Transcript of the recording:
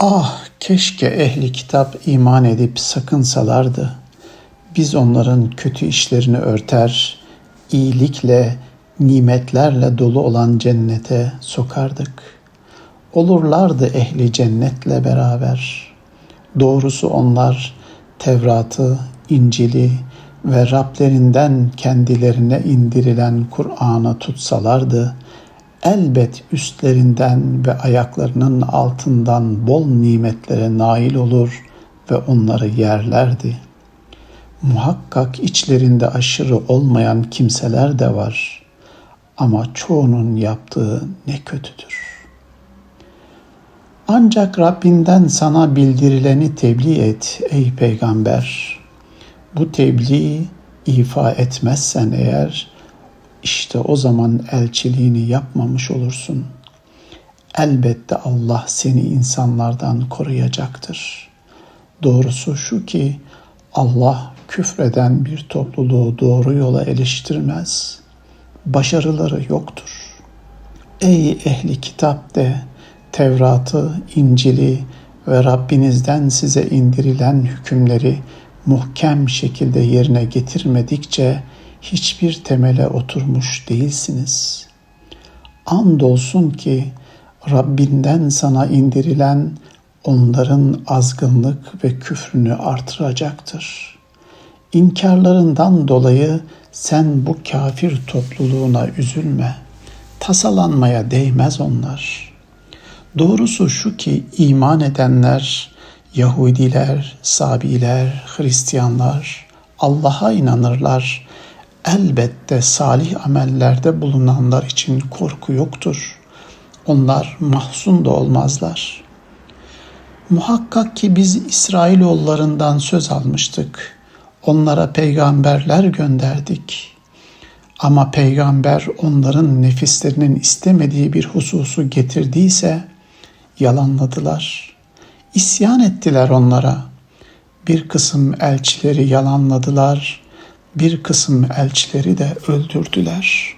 Ah keşke ehli kitap iman edip sakınsalardı. Biz onların kötü işlerini örter, iyilikle, nimetlerle dolu olan cennete sokardık. Olurlardı ehli cennetle beraber. Doğrusu onlar Tevrat'ı, İncil'i ve Rablerinden kendilerine indirilen Kur'an'ı tutsalardı, elbet üstlerinden ve ayaklarının altından bol nimetlere nail olur ve onları yerlerdi. Muhakkak içlerinde aşırı olmayan kimseler de var ama çoğunun yaptığı ne kötüdür. Ancak Rabbinden sana bildirileni tebliğ et ey peygamber. Bu tebliği ifa etmezsen eğer işte o zaman elçiliğini yapmamış olursun. Elbette Allah seni insanlardan koruyacaktır. Doğrusu şu ki Allah küfreden bir topluluğu doğru yola eleştirmez. Başarıları yoktur. Ey ehli kitap de Tevrat'ı, İncil'i ve Rabbinizden size indirilen hükümleri muhkem şekilde yerine getirmedikçe hiçbir temele oturmuş değilsiniz. Andolsun ki Rabbinden sana indirilen onların azgınlık ve küfrünü artıracaktır. İnkarlarından dolayı sen bu kafir topluluğuna üzülme. Tasalanmaya değmez onlar. Doğrusu şu ki iman edenler, Yahudiler, Sabiler, Hristiyanlar Allah'a inanırlar. Elbette salih amellerde bulunanlar için korku yoktur. Onlar mahzun da olmazlar. Muhakkak ki biz İsrailoğullarından söz almıştık. Onlara peygamberler gönderdik. Ama peygamber onların nefislerinin istemediği bir hususu getirdiyse yalanladılar. İsyan ettiler onlara. Bir kısım elçileri yalanladılar, bir kısım elçileri de öldürdüler.''